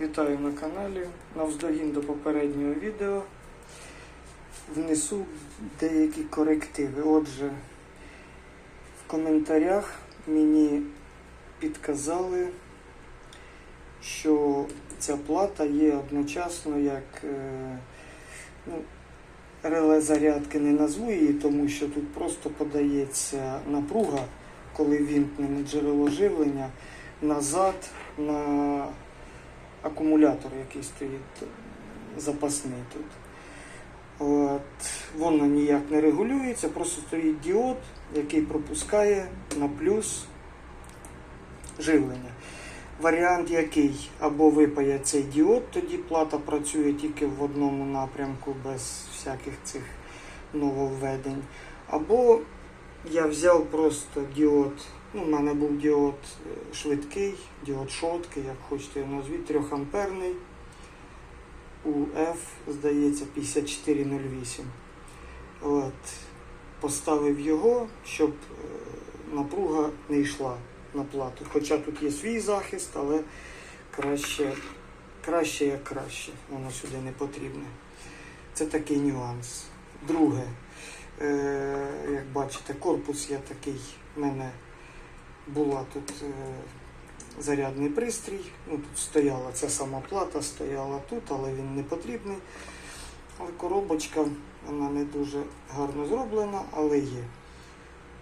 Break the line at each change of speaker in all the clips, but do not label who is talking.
Вітаю на каналі. Навздогін до попереднього відео внесу деякі корективи. Отже, в коментарях мені підказали, що ця плата є одночасно як е, ну, реле зарядки не назву її, тому що тут просто подається напруга, коли вімкнене джерело живлення назад на акумулятор, який стоїть запасний тут. От. Воно ніяк не регулюється, просто стоїть діод, який пропускає на плюс живлення. Варіант який або випає цей діод, тоді плата працює тільки в одному напрямку без всяких цих нововведень. Або я взяв просто діод, ну, в мене був діод е, швидкий, діод шоткий, як хочете його назвіть, 3 амперний. UF, здається, 5408. От. Поставив його, щоб е, напруга не йшла на плату. Хоча тут є свій захист, але краще, краще як краще. Воно сюди не потрібне. Це такий нюанс. Друге, як бачите, корпус є такий. У мене була тут е, зарядний пристрій. Ну, тут стояла ця сама плата, стояла тут, але він не потрібний. Але коробочка, вона не дуже гарно зроблена, але є.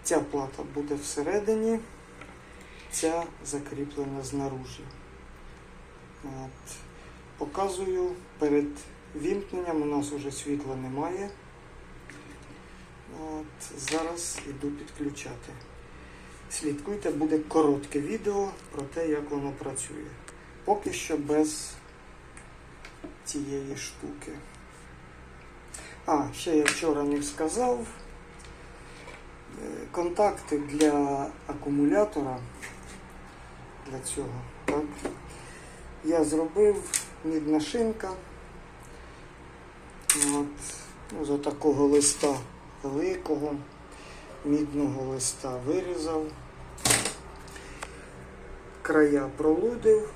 Ця плата буде всередині, ця закріплена знаружі. От. Показую перед вімкненням, у нас вже світла немає. От. Зараз йду підключати. Слідкуйте, буде коротке відео про те, як воно працює. Поки що без цієї штуки. А, ще я вчора не сказав. Е, Контакти для акумулятора для цього. Так? Я зробив мідна шинка. От, ну, з такого листа великого мідного листа вирізав, края пролудив,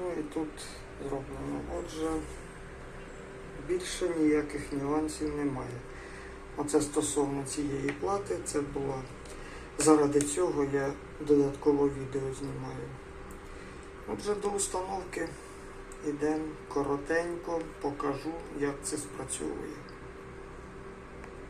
ну і тут зроблено. Отже, більше ніяких нюансів немає. Оце стосовно цієї плати, це було заради цього я додатково відео знімаю. Отже, до установки йдемо коротенько, покажу, як це спрацьовує.